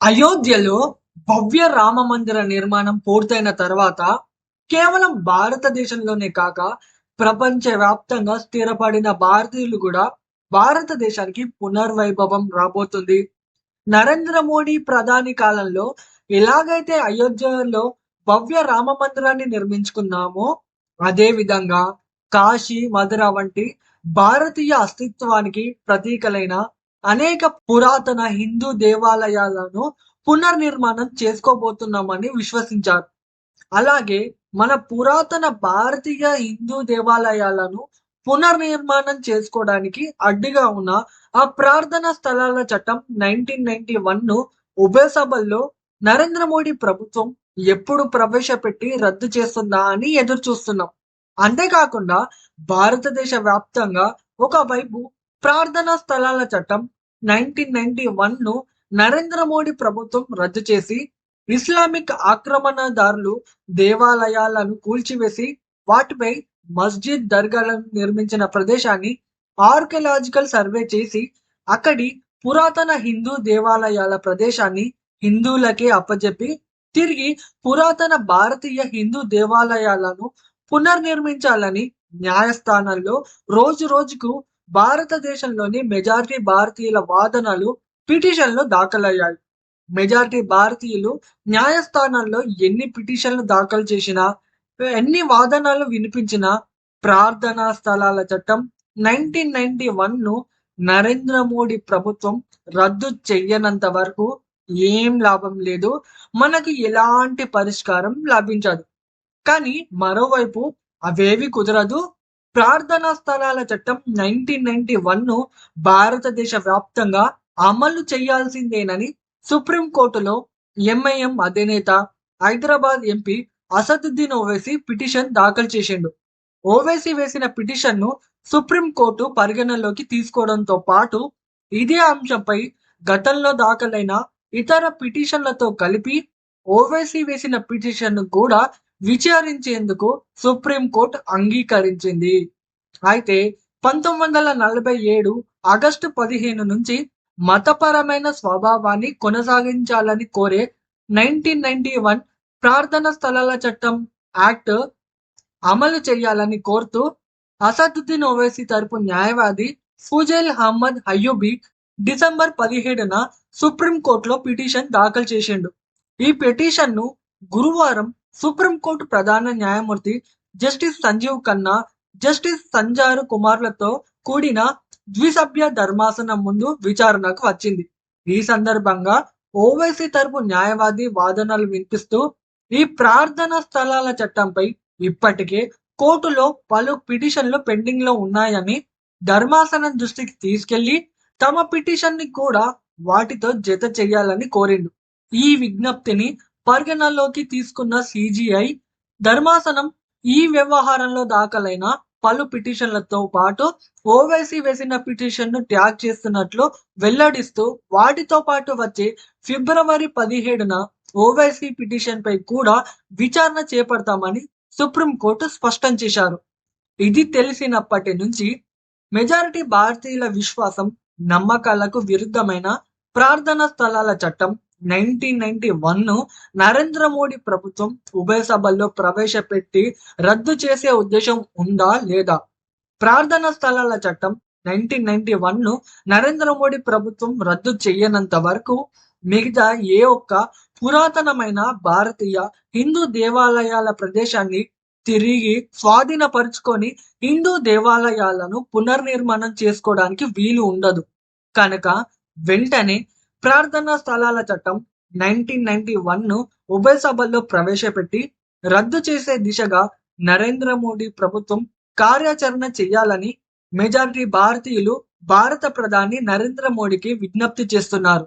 అయోధ్యలో భవ్య రామ మందిర నిర్మాణం పూర్తయిన తర్వాత కేవలం భారతదేశంలోనే కాక ప్రపంచ వ్యాప్తంగా స్థిరపడిన భారతీయులు కూడా భారతదేశానికి పునర్వైభవం రాబోతుంది. నరేంద్ర మోడీ ప్రధాని కాలంలో ఎలాగైతే అయోధ్యలో భవ్య రామ మందిరాన్ని నిర్మించుకున్నామో అదే విధంగా కాశీ మధుర వంటి భారతీయ అస్తిత్వానికి ప్రతీకలైన అనేక పురాతన హిందూ దేవాలయాలను పునర్నిర్మాణం చేసుకోబోతున్నామని విశ్వసించారు. అలాగే మన పురాతన భారతీయ హిందూ దేవాలయాలను పునర్నిర్మాణం చేసుకోవడానికి అడ్డుగా ఉన్న ఆ ప్రార్థనా స్థలాల చట్టం నైన్టీన్ నైన్టీ వన్ను ఉభయ సభల్లో నరేంద్ర మోడీ ప్రభుత్వం ఎప్పుడు ప్రవేశపెట్టి రద్దు చేస్తుందా అని ఎదురు చూస్తున్నాం అంతేకాకుండా భారతదేశ వ్యాప్తంగా ఒకవైపు ప్రార్థనా స్థలాల చట్టం నైన్టీన్ నైన్టీ వన్ను నరేంద్ర మోడీ ప్రభుత్వం రద్దు చేసి ఇస్లామిక్ ఆక్రమణదారులు దేవాలయాలను కూల్చివేసి వాటిపై మస్జిద్ దర్గాలను నిర్మించిన ప్రదేశాన్ని ఆర్కియలాజికల్ సర్వే చేసి అక్కడి పురాతన హిందూ దేవాలయాల ప్రదేశాన్ని హిందువులకే అప్పజెప్పి తిరిగి పురాతన భారతీయ హిందూ దేవాలయాలను పునర్నిర్మించాలని న్యాయస్థానాల్లో రోజు రోజుకు భారతదేశంలోని మెజారిటీ భారతీయుల వాదనలు పిటిషన్లు దాఖలయ్యాయి. మెజారిటీ భారతీయులు న్యాయస్థానాల్లో ఎన్ని పిటిషన్లు దాఖలు చేసినా ఎన్ని వాదనలు వినిపించినా ప్రార్థనా స్థలాల చట్టం నైన్టీన్ నైన్టీ వన్ను నరేంద్ర మోడీ ప్రభుత్వం రద్దు చెయ్యనంత వరకు ఏం లాభం లేదు. మనకి ఎలాంటి పరిష్కారం లభించదు. కానీ మరోవైపు అవేవి కుదరదు ప్రార్థనా స్థలాల చట్టం నైన్టీన్ నైన్టీ వన్ను భారతదేశ వ్యాప్తంగా అమలు చేయాల్సిందేనని సుప్రీంకోర్టులో ఎంఐఎం అధినేత హైదరాబాద్ ఎంపీ అసదుద్దీన్ ఓవైసీ పిటిషన్ దాఖలు చేసిండు. ఓవైసీ వేసిన పిటిషన్ను సుప్రీంకోర్టు పరిగణనలోకి తీసుకోవడంతో పాటు ఇదే అంశంపై గతంలో దాఖలైన ఇతర పిటిషన్లతో కలిపి ఓవైసీ వేసిన పిటిషన్ కూడా విచారించేందుకు సుప్రీంకోర్టు అంగీకరించింది. అయితే పంతొమ్మిది వందల నలభై ఏడు ఆగస్టు పదిహేను నుంచి మతపరమైన స్వభావాన్ని కొనసాగించాలని కోరే నైన్టీన్ నైన్టీ వన్ ప్రార్థన స్థలాల చట్టం యాక్ట్ అమలు చేయాలని కోరుతూ అసదుద్దీన్ ఓవైసీ తరపు న్యాయవాది ఫుజైల్ అహ్మద్ అయ్యూబీ డిసెంబర్ పదిహేడున సుప్రీంకోర్టులో పిటిషన్ దాఖలు చేసిండు. ఈ పిటిషన్ను గురువారం సుప్రీంకోర్టు ప్రధాన న్యాయమూర్తి జస్టిస్ సంజీవ్ ఖన్నా జస్టిస్ సంజారు కుమార్లతో కూడిన ద్విసభ్య ధర్మాసనం ముందు విచారణకు వచ్చింది. ఈ సందర్భంగా ఓవైసీ తరపు న్యాయవాది వాదనలు వినిపిస్తూ ఈ ప్రార్థన స్థలాల చట్టంపై ఇప్పటికే కోర్టులో పలు పిటిషన్లు పెండింగ్లో ఉన్నాయని ధర్మాసనం దృష్టికి తీసుకెళ్ళి తమ పిటిషన్ని కూడా వాటితో జత చేయాలని కోరిండు. ఈ విజ్ఞప్తిని పరిగణనలోకి తీసుకున్న సిజిఐ ధర్మాసనం ఈ వ్యవహారంలో దాఖలైన పలు పిటిషన్లతో పాటు ఓవైసీ వేసిన పిటిషన్ను ట్యాగ్ చేస్తున్నట్లు వెల్లడిస్తూ వాటితో పాటు వచ్చే ఫిబ్రవరి పదిహేడున ఓవైసీ పిటిషన్ పై కూడా విచారణ చేపడతామని సుప్రీంకోర్టు స్పష్టం చేశారు. ఇది తెలిసినప్పటి నుంచి మెజారిటీ భారతీయుల విశ్వాసం నమ్మకాలకు విరుద్ధమైన ప్రార్థనా స్థలాల చట్టం నైన్టీన్ నైన్టీ వన్ను నరేంద్ర మోడీ ప్రభుత్వం ఉభయ సభల్లో ప్రవేశపెట్టి రద్దు చేసే ఉద్దేశం ఉందా లేదా? ప్రార్థనా స్థలాల చట్టం నైన్టీన్ నైన్టీ వన్ను నరేంద్ర మోడీ ప్రభుత్వం రద్దు చేయనంత వరకు మిగతా ఏ ఒక్క పురాతనమైన భారతీయ హిందూ దేవాలయాల ప్రదేశాన్ని తిరిగి స్వాధీనపరుచుకొని హిందూ దేవాలయాలను పునర్నిర్మాణం చేసుకోవడానికి వీలు ఉండదు. కనుక వెంటనే ప్రార్థనా స్థలాల చట్టం నైన్టీన్ నైన్టీ వన్ను ఉభయ సభల్లో ప్రవేశపెట్టి రద్దు చేసే దిశగా నరేంద్ర మోడీ ప్రభుత్వం కార్యాచరణ చేయాలని మెజారిటీ భారతీయులు భారత ప్రధాని నరేంద్ర మోడీకి విజ్ఞప్తి చేస్తున్నారు.